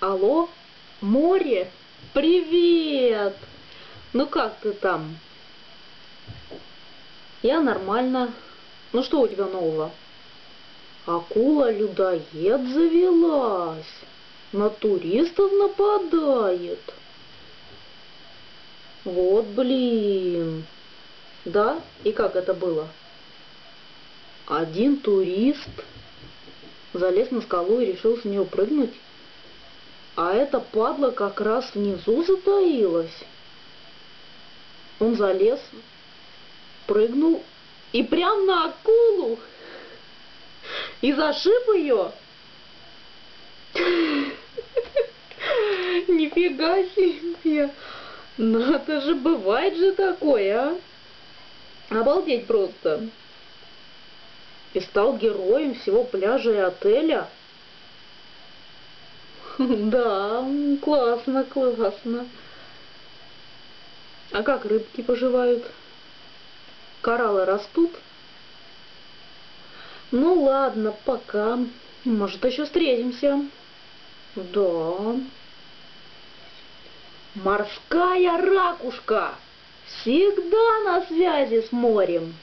Алло, море, привет! Ну как ты там? Я нормально. Ну что у тебя нового? Акула-людоед завелась. На туристов нападает. Вот блин. Да? И как это было? Один турист залез на скалу и решил с нее прыгнуть. А эта падла как раз внизу затаилась. Он залез, прыгнул и прям на акулу и зашиб ее. Нифига себе! Надо же, бывает же такое, а? Обалдеть просто. И стал героем всего пляжа и отеля. Да, классно, классно. А как рыбки поживают? Кораллы растут? Ну ладно, пока. Может, еще встретимся. Да. Морская ракушка всегда на связи с морем.